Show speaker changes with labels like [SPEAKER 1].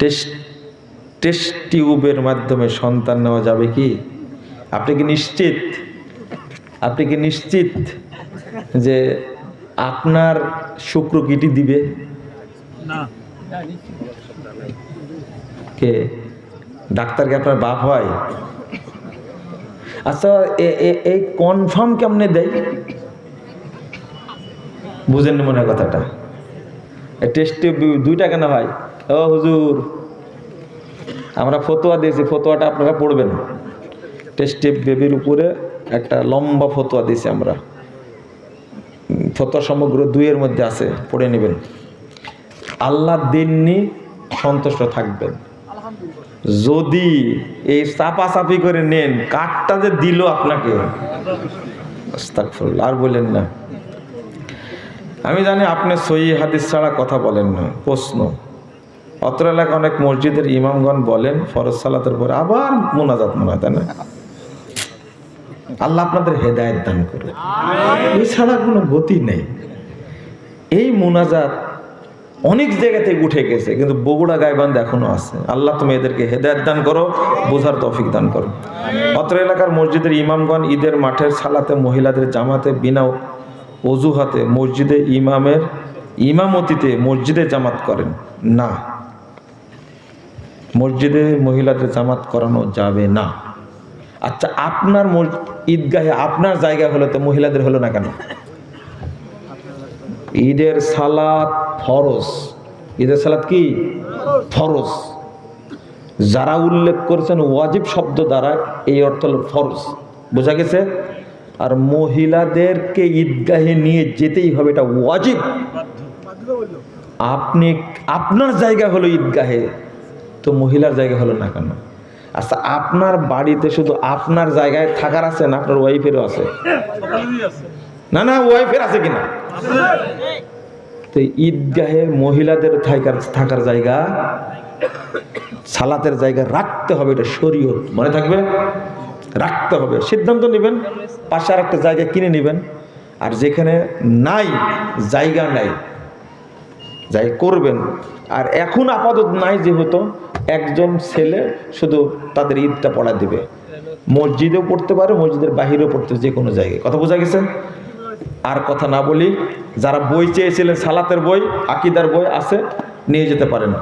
[SPEAKER 1] Test test টিউবের মাধ্যমে সন্তান নেওয়া যাবে কি? আপনি কি নিশ্চিত? আপনি কি নিশ্চিত যে আপনার শুক্র কিটি দিবে? কে? ডাক্তারকে আপনার বাপ হয়? আচ্ছা এই কনফার্ম কেমনে দেয়? বুঝেন না মনে কথাটা। টেস্ট দুইটা কেন হয়? ও হুজুর, আমরা ফতোয়া দিয়েছি, ফতোয়াটা আপনারা পড়বেন। টেস্ট বেবির উপরে একটা লম্বা ফতোয়া দিয়েছি আমরা। ফতোয়া সমগ্র দুইয়ের মধ্যে আছে, পড়ে নেবেন। আল্লাহ দিননি সন্তুষ্ট থাকবেন। যদি এই চাপাচাপি করে নেন, কাঠটা যে দিল আপনাকে আর বলেন না। আমি জানি আপনি সহি হাদিস ছাড়া কথা বলেন না, প্রশ্ন। অত্র এলাকা অনেক মসজিদের ইমামগণ বলেন ফরজ সালাতের পরে আবার মোনাজাত মনে হয় তাই না? আল্লাহ আপনাদের হেদায়ত দান করে এছাড়া কোনো গতি নেই। এই মোনাজাত অনেক জায়গাতে উঠে গেছে কিন্তু বগুড়া গাইবান্ধ এখনও আছে। আল্লাহ তুমি এদেরকে হেদায়ত দান করো বোঝার তৌফিক দান করো। অত্র এলাকার মসজিদের ইমামগণ ঈদের মাঠের সালাতে মহিলাদের জামাতে বিনা অজুহাতে মসজিদে ইমামের ইমামতিতে মসজিদে জামাত করেন। না মসজিদে মহিলাদের জামাত করানো যাবে না। আচ্ছা আপনার ঈদগাহে আপনার জায়গা হলো তো মহিলাদের হলো না কেন? ঈদের সালাত ফরজ। ঈদের সালাত কি? ফরজ। যারা উল্লেখ করেছেন ওয়াজিব শব্দ দ্বারা এই অর্থ হলো ফরজ। বোঝা গেছে? আর মহিলাদেরকে ঈদগাহে নিয়ে যেতেই হবে, এটা ওয়াজিব। আপনি, আপনার জায়গা হলো ঈদগাহে। তো মহিলার জায়গা হলো না কেন? আচ্ছা আপনার বাড়িতে শুধু আপনার জায়গায় থাকার আছে না আপনার ওয়াইফেরও আছে? না না ওয়াইফের আছে কিনা? তো ঈদগাহে মহিলাদের থাকার থাকার জায়গা, সালাতের জায়গা রাখতে হবে, এটা শরীয়ত। মনে থাকবে? রাখতে হবে। সিদ্ধান্ত নেবেন, পাশে আর একটা জায়গা কিনে নেবেন। আর যেখানে নাই, জায়গা নাই, যাই করবেন। আর এখন আপাতত নাই যেহেতু একজন ছেলে শুধু তাদের ঈদটা পড়া দিবে। মসজিদেও পড়তে পারে, মসজিদের বাহিরেও পড়তে যে কোনো জায়গায়। কথা বোঝা গেছে? আর কথা না বলি, যারা বই চেয়েছিলেন, সালাতের বই, আকিদার বই আছে, নিয়ে যেতে পারেন।